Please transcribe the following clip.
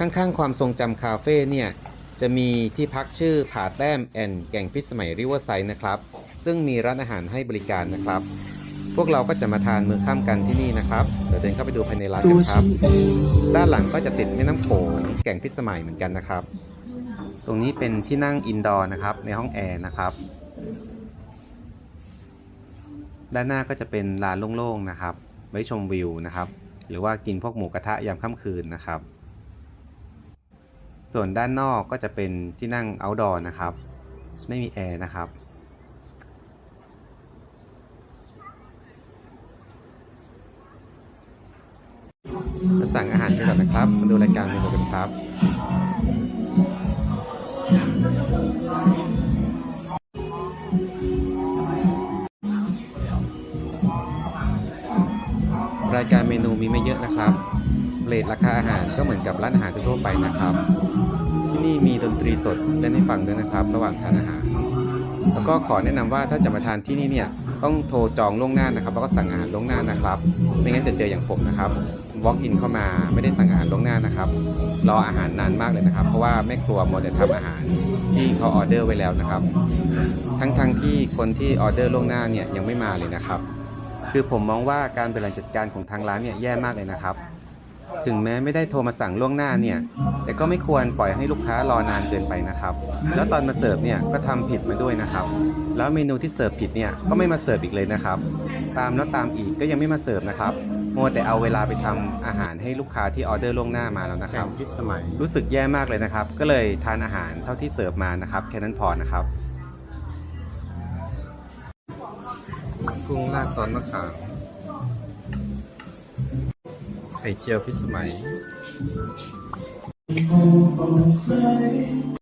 ข้างๆ ความทรงจำคาเฟ่เนี่ย จะมีที่พักชื่อผาแต้มแอนแก่งพิสมัยริเวอร์ไซด์นะครับ ซึ่งมีร้านอาหารให้บริการนะครับ พวกเราก็จะมาทานมื้อค่ำกันที่นี่นะครับ เดี๋ยวเดินเข้าไปดูภายในร้านกันครับ ด้านหลังก็จะติดแม่น้ำโขงแก่งพิสมัยเหมือนกันนะครับ ตรงนี้เป็นที่นั่งอินดอร์นะครับ ในห้องแอร์นะครับ ด้านหน้าก็จะเป็นลานโล่งๆนะครับ ไว้ชมวิวนะครับ หรือว่ากินพวกหมูกระทะยามค่ำคืนนะครับ ส่วนด้านนอกก็จะเป็นที่นั่ง outdoor นะครับ ไม่มีแอร์นะครับมาสั่งอาหารกันก่อนนะครับ มาดูรายการเมนูกันครับ รายการเมนูมีไม่เยอะนะครับ เรทราคาอาหารก็เหมือนกับร้านอาหารทั่วไปนะครับ ที่นี่มีดนตรีสดเล่นให้ฟังด้วยนะครับ ระหว่างทานอาหาร แล้วก็ขอแนะนำว่าถ้าจะมาทานที่นี่เนี่ยต้องโทรจองล่วงหน้านะครับ แล้วก็สั่งอาหารล่วงหน้านะครับ ไม่งั้นจะเจออย่างผมนะครับ walk in เข้ามาไม่ได้สั่งอาหารล่วงหน้านะครับ รออาหารนานมากเลยนะครับ เพราะว่าแม่ครัวมัวแต่ทำอาหารที่เขาออเดอร์ไว้แล้วนะครับ ทั้งๆทที่คนที่ออเดอร์ล่วงหน้าเนี่ยยังไม่มาเลยนะครับ คือผมมองว่าการบริหารจัดการของทางร้านเนี่ยแย่มากเลยนะครับ ถึงแม้ไม่ได้โทรมาสั่งล่วงหน้าเนี่ย แต่ก็ไม่ควรปล่อยให้ลูกค้ารอนานเกินไปนะครับ แล้วตอนมาเสิร์ฟเนี่ยก็ทำผิดมาด้วยนะครับ แล้วเมนูที่เสิร์ฟผิดเนี่ยก็ไม่มาเสิร์ฟอีกเลยนะครับ ตามแล้วตามอีกก็ยังไม่มาเสิร์ฟนะครับมัวแต่เอาเวลาไปทำอาหารให้ลูกค้าที่ออเดอร์ล่วงหน้ามาแล้วนะครับพิสมัยรู้สึกแย่มากเลยนะครับ ก็เลยทานอาหารเท่าที่เสิร์ฟมานะครับ แค่นั้นพอนะครับ กุ้งราดซอสมะขาม ไข่เจียวพิสมัย